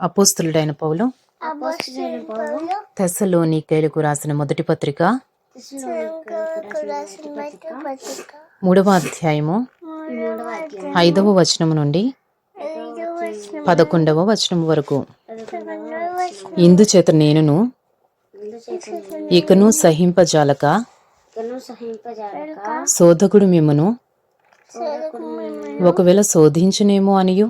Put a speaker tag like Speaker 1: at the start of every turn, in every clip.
Speaker 1: అపోస్తులుడైన పౌలు తెస్సలోనికైలకు రాసిన మొదటి పత్రిక
Speaker 2: తెస్సలోనికైలకు రాసిన మొదటి పత్రిక
Speaker 1: మూడవ అధ్యాయము ఐదవ వచనము నుండి
Speaker 2: వచనం
Speaker 1: పదకొండవ వచనం వరకు.
Speaker 2: వచనం
Speaker 1: ఇందుచేత నేనును ఇకను సహింపజాలక శోధకుడు మిమ్మను ఒకవేళ శోధించునేమో అనియు?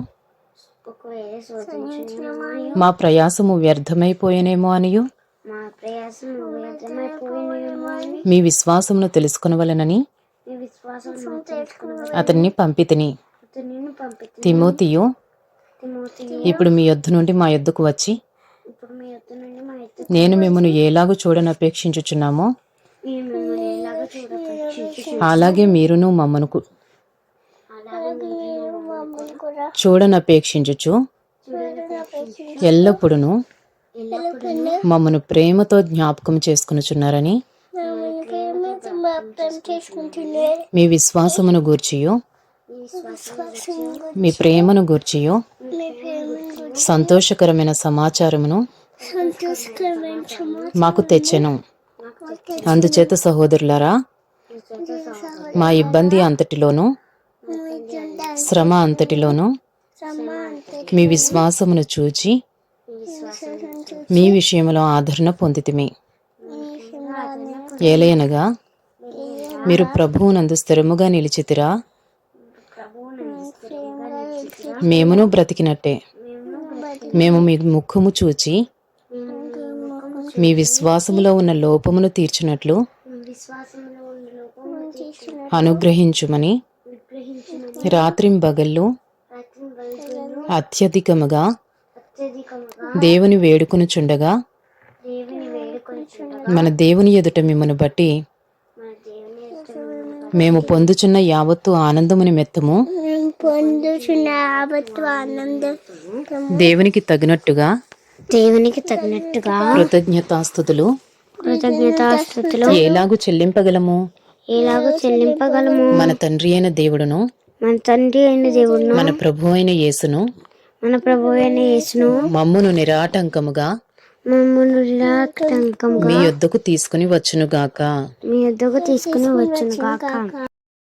Speaker 1: మా ప్రయాసము వ్యర్థమైపోయేనేమో అనియు.
Speaker 2: మా
Speaker 1: విశ్వాసమును తెలుసుకొనవలెనని అతన్ని పంపితిని తిమోతియు
Speaker 2: తిమోతి
Speaker 1: ఇప్పుడు మీ యొద్ద నుండి మా యొద్దకు వచ్చి. నేను
Speaker 2: నేను మిమ్మల్ని ఎలాగో చూడపరీక్షించు
Speaker 1: అలాగే మీరును మమ్మను కు-
Speaker 2: అలాగే మీరు మమ్మల్ని కూడా
Speaker 1: చూడనపేక్షించుచు
Speaker 2: చూడపరీక్షించు
Speaker 1: ఎల్లప్పుడూ
Speaker 2: ఎల్లప్పుడూ.
Speaker 1: మమ్మను ప్రేమతో జ్ఞాపకం చేసుకునుచున్నారని మీ విశ్వాసమును గూర్చియు.
Speaker 2: మీ
Speaker 1: ప్రేమను గూర్చియు. సంతోషకరమైన సమాచారమును మాకు తెచ్చెను. అందుచేత సహోదరులారా మా ఇబ్బంది అంతటిలోనూ శ్రమ అంతటిలోనూ మీ విశ్వాసమును చూచి మీ విషయంలో ఆదరణ పొందితిమి. ఏలయనగా మీరు ప్రభువునందు స్థిరముగా నిలిచితిరా? మేమును బ్రతికినట్టే. మేము మీ ముఖము చూచి మీ విశ్వాసములో ఉన్న లోపమును తీర్చినట్లు అనుగ్రహించుమని రాత్రింబగళ్ళు
Speaker 2: రాత్రి బయలు
Speaker 1: అత్యధికముగా దేవుని వేడుకొనుచుండగా మన దేవుని ఎదుట మిమ్మను బట్టి మేము పొందుచున్న యావత్తు ఆనందము నిమిత్తము
Speaker 2: పొందుచున్న ఆపత్తు ఆనందం
Speaker 1: దేవునికి తగినట్టుగా
Speaker 2: దేవునికి తగినట్టుగా
Speaker 1: కృతజ్ఞతాస్థుతులు
Speaker 2: కృతజ్ఞతాస్థుతులు
Speaker 1: ఎలాగు చెల్లింపగలము?
Speaker 2: ఎలాగో చెల్లింపగలము?
Speaker 1: మన తండ్రి అయిన దేవుడును
Speaker 2: మన తండ్రి అయిన దేవుడును
Speaker 1: మన ప్రభు అయిన యేసును
Speaker 2: మన ప్రభు అయిన యేసును
Speaker 1: మమ్మును నిరాటంకముగా
Speaker 2: మమ్మల్ని నిరాటంకంగా
Speaker 1: మీ యొద్దకు తీసుకుని వచ్చునుగాక.
Speaker 2: మీ వద్దకు తీసుకుని వచ్చును గాక